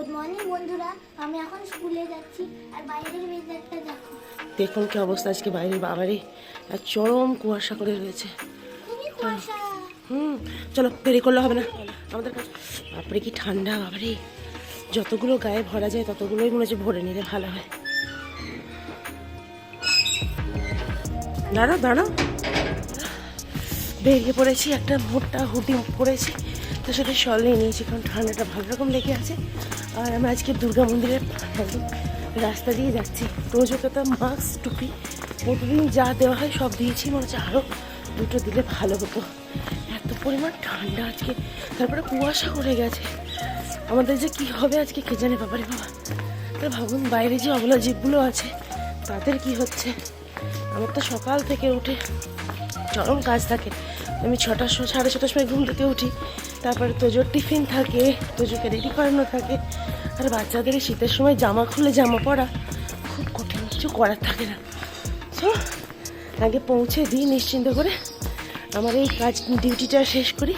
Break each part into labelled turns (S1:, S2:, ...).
S1: Good morning বন্ধুরা। আমি এখন স্কুলে যাচ্ছি আর বাইরের ওয়েদারটা দেখো।
S2: দেখুন কি অবস্থা আজকে বাইরে বাবারে। আর চরম কুয়াশা করে রয়েছে। হুম চলো দেরি করলে হবে না। আমাদের কাছে বাপরে কি ঠান্ডা বাবারে। যতগুলো গায়ে ভরা যায় ততগুলোই মনে হচ্ছে ভরে নিলে ভালো হয়। দাঁড়াও দাঁড়াও। বেরিয়ে পড়েছি একটা মোটা হুডি পরেছি তার সাথে শল নিয়ে নিয়েছি কারণ ঠান্ডাটা ভালো রকম লেগে আছে। আর আমি আজকে দুর্গা মন্দিরের রাস্তা দিয়ে যাচ্ছি। রোজও তো মাস্ক টুপি, প্রতিদিন যা দেওয়া হয় সব দিয়েছি, মনে হচ্ছে আরও দুটো দিলে ভালো হতো। এত পরিমাণ ঠান্ডা আজকে। তারপরে কুয়াশা করে গেছে। আমাদের যে কি হবে আজকে কে জানে বাবারে বাবা। তো ভাবুন, বাইরে যে অবলা জীবগুলো আছে, তাদের কি হচ্ছে? আমার তো সকাল থেকে উঠে চরম কাজ থাকে। আমি ছটার সময় সাড়ে ছটার সময় ঘুম থেকে উঠি। তারপরে তোজোর টিফিন থাকে, তোজোকে রেডি করানো থাকে। আর বাচ্চাদের শীতের সময় জামা খুলে জামা পরা খুব কঠিন, কিছু করার থাকে না। সো, আগে পৌঁছে দিই নিশ্চিন্ত করে। আমার এই কাজ, ডিউটিটা শেষ করি।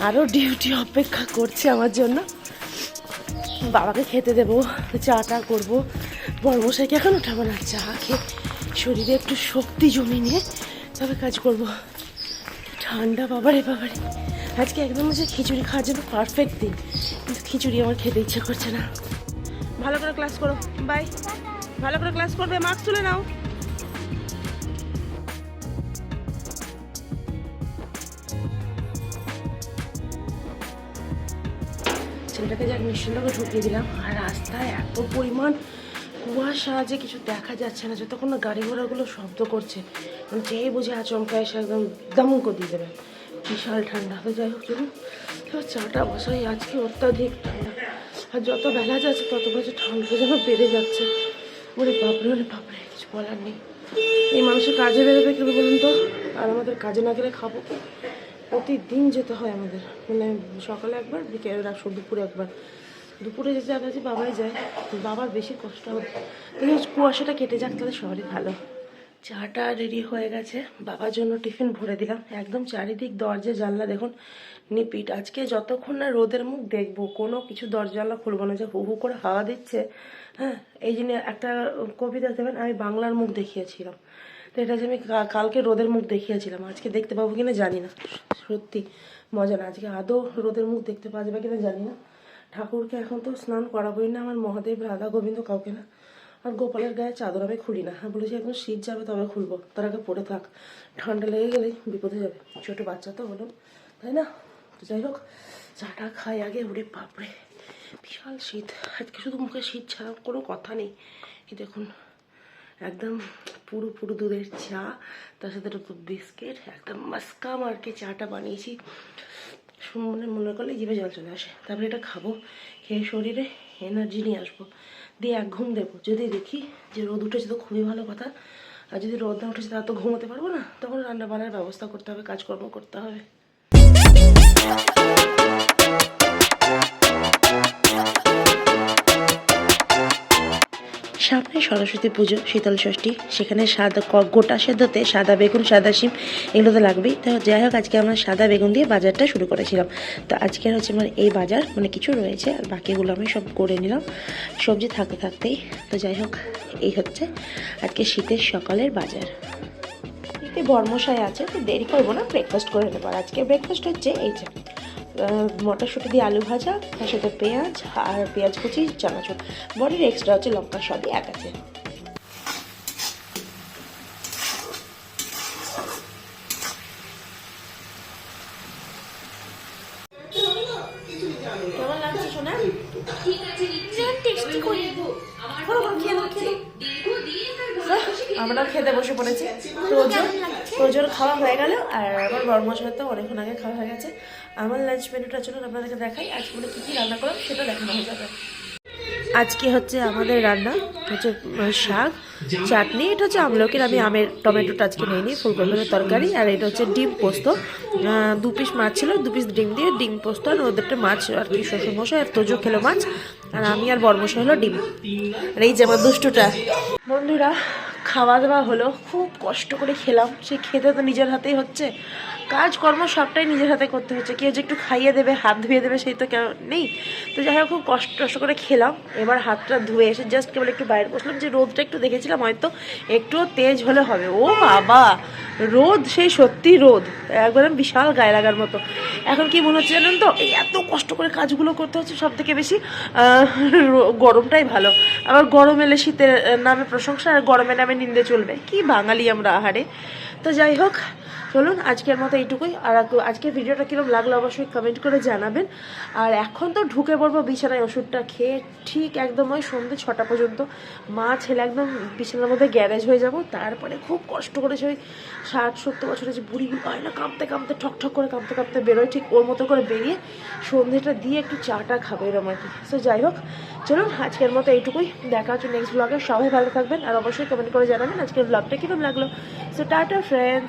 S2: আরও ডিউটি অপেক্ষা করছে আমার জন্য। বাবাকে খেতে দেবো, চাটা করব। বর্মশাইকে এখন উঠাবো না, চা খেয়ে শরীরে একটু শক্তি জমি নিয়ে তবে কাজ করব। ঠান্ডা, বাবারে বাবারে। আজকে একদম হচ্ছে খিচুড়ি খাওয়ার জন্য পারফেক্ট দিন। কিন্তু খিচুড়ি আমার খেতে ইচ্ছে করছে না। ভালো করে ক্লাস করো। বাই ভালো করে ক্লাস করবে মার্কস তুলে নাও। ছেলেটাকে যে নিশ্চিন্ত করে ঢুকিয়ে দিলাম। আর রাস্তায় এত পরিমাণ কুয়াশা যে কিছু দেখা যাচ্ছে না, যতক্ষণ না গাড়ি ঘোড়াগুলো শব্দ করছে মানে যেই বুঝে আচমকা এসে একদম দামুন করে দিয়ে দেবে। বিশাল ঠান্ডা। তো যাই হোক, চলুন। চাটা বসাই। আজকে অত্যাধিক ঠান্ডা। আর যত বেলা যাচ্ছে, তত বছর ঠান্ডা যেন বেড়ে যাচ্ছে। ওরে বাপরে ওরে বাপরে, কিছু বলার নেই। এই মানুষের কাজে বেরোবে কেউ বলুন তো? আর আমাদের কাজে না গেলে খাব? প্রতিদিন যেতে হয় আমাদের। মানে সকালে একবার, বিকেলে দুপুরে একবার। দুপুরে যে যাবে যে বাবাই যায় বাবার বেশি কষ্ট হবে। কিন্তু কুয়াশাটা কেটে যাক, তাহলে সবারই ভালো। চাটা রেডি হয়ে গেছে, বাবার জন্য টিফিন ভরে দিলাম। একদম চারিদিক দরজা, জানলা দেখুন, নিপিট। আজকে যতক্ষণ না রোদের মুখ দেখব, কোনো কিছু দরজা জানলা খুলবো না, যে হু হু করে হাওয়া দিচ্ছে হ্যাঁ? এই জন্য একটা কবিতা দেবেন, আমি বাংলার মুখ দেখিয়েছিলাম। তো এটা যে আমি কালকে রোদের মুখ দেখিয়েছিলাম, আজকে দেখতে পাবো কিনা জানি না। সত্যি, মজা না, আজকে আদৌ রোদের মুখ দেখতে পাওয়া যাবে কিনা জানি না। ঠাকুরকে এখন তো স্নান করাবোই না, আমার মহাদেব রাধা গোবিন্দ কাউকে না। আর গোপালের গায়ে চাদর আমি খুলি না। আর বলেছি, এখন শীত যাবে তবে খুলবো। তার আগে পড়ে থাক। ঠান্ডা লেগে গেলেই বিপদে যাবে। ছোটো বাচ্চা তো বলুন, তাই না? তো যাই হোক, চাটা খাই আগে। উড়ে বাপরে, বিশাল শীত। আজকে শুধু মুখে শীত ছাড়া কোনো কথা নেই। এই দেখুন, একদম পুরো পুরো দুধের চা, তার সাথে বিস্কিট একদম মাস্কা মার্কে চাটা বানিয়েছি। মনে মনে করলে জিভে জল চলে আসে। তারপরে এটা খাব, খেয়ে শরীরে এনার্জি নিয়ে আসব। দিয়ে এক ঘুম দেবো। যদি দেখি যে রোদ উঠেছে তো খুবই ভালো কথা। আর যদি রোদ না উঠেছে তারা তো ঘুমোতে পারব না। তখন রান্না বান্নার ব্যবস্থা করতে হবে, কাজকর্ম করতে হবে। সামনে সরস্বতী পুজো, শীতল ষষ্ঠী। সেখানে সাদা গোটা সেদ্ধতে সাদা বেগুন, সাদা শিম, এগুলো তো লাগবেই। তো যাই হোক, আজকে আমরা সাদা বেগুন দিয়ে বাজারটা শুরু করেছিলাম। তো আজকে হচ্ছে আমার এই বাজার মানে কিছু রয়েছে, আর বাকিগুলো আমি সব করে নিলাম। সবজি থাকতে থাকতেই। তো যাই হোক, এই হচ্ছে আজকে শীতের সকালের বাজার। এতে বর্মশাই আছে, তো দেরি করব না ব্রেকফাস্ট করে নেব। আর আজকে ব্রেকফাস্ট হচ্ছে এই যে মটরশুঁটি দিয়ে আলু ভাজা তার সাথে পেঁয়াজ আর পেঁয়াজ কুচি চানাচুর। বডির এক্সট্রা হচ্ছে লঙ্কা সবই এক আছে। আমরা খেতে বসে পড়েছি। তোজোর তোজোর খাওয়া হয়ে গেল, আর আমার বর্মশাই তো অনেকক্ষণ আগে খাওয়া হয়ে গেছে। আমার লাঞ্চ মেনুটা চলুন আপনাদেরকে দেখাই, আজকে মানে কী কী রান্না করলাম সেটা দেখানো হয়ে যাবে। আজকে হচ্ছে আমাদের রান্না হচ্ছে শাক, চাটনি, এটা হচ্ছে আমলকির, আমি আমের টমেটোটা আজকে নিয়ে নিই ফুলকপির তরকারি, আর এটা হচ্ছে ডিম পোস্ত। দু পিস মাছ ছিল, দু পিস ডিম দিয়ে ডিম পোস্ত, আর ওদেরটা মাছ আর কি শ্বশুর মশাই আর তোজো খেলো মাছ, আর আমি আর বর্মশাই হলো ডিম। আর এই যে আমার দুষ্টুটা। বন্ধুরা খাওয়া দাওয়া হলো খুব কষ্ট করে খেলাম। সে খেতে তো নিজের হাতেই হচ্ছে। কাজকর্ম সবটাই নিজের হাতে করতে হচ্ছে। কেউ যে একটু খাইয়ে দেবে, হাত ধুয়ে দেবে, সেই তো কেউ নেই। তো যাই হোক, খুব কষ্ট কষ্ট করে খেলাম। এবার হাতটা ধুয়ে এসে জাস্ট কেবল একটু বাইরে বসলাম। যে রোদটা একটু দেখেছিলাম, হয়তো একটুও তেজ হলে হবে। ও বাবা! রোদ, সেই সত্যি রোদ। একদম বিশাল গায়ে লাগার মতো। এখন কি মনে হচ্ছে জানেন তো? এই এত কষ্ট করে কাজগুলো করতে হচ্ছে সব থেকে বেশি গরমটাই ভালো। আবার গরম এলে শীতের নামে প্রশংসা, আর গরমের নামে নিন্দে চলবে। কি বাঙালি আমরা, আহারে। তো যাই হোক চলুন, আজকের মতো এইটুকুই। আর আজকের ভিডিওটা কিরম লাগল অবশ্যই কমেন্ট করে জানাবেন। আর এখন তো ঢুকে পড়ব বিছানায় ওষুধটা খেয়ে ঠিক একদম ওই সন্ধ্যে ছটা পর্যন্ত। মা, ছেলে একদম বিছানার মধ্যে গ্যারেজ হয়ে যাব। তারপরে খুব কষ্ট করে সেই ষাট, সত্তর বছরের যে বুড়িগুলো হয় না কাঁপতে কাঁপতে, ঠক ঠক করে কাঁপতে কাঁপতে বেরোয় ঠিক ওর মতো করে বেরিয়ে সন্ধ্যেটা দিয়ে একটু চাটা খাবে এরম আর কি। সো যাই হোক, চলুন, আজকের মতো এইটুকুই। দেখা হচ্ছে নেক্সট ব্লগে সবাই ভালো থাকবেন। আর অবশ্যই কমেন্ট করে জানাবেন আজকের ব্লগটা কীরকম লাগল। So tata friends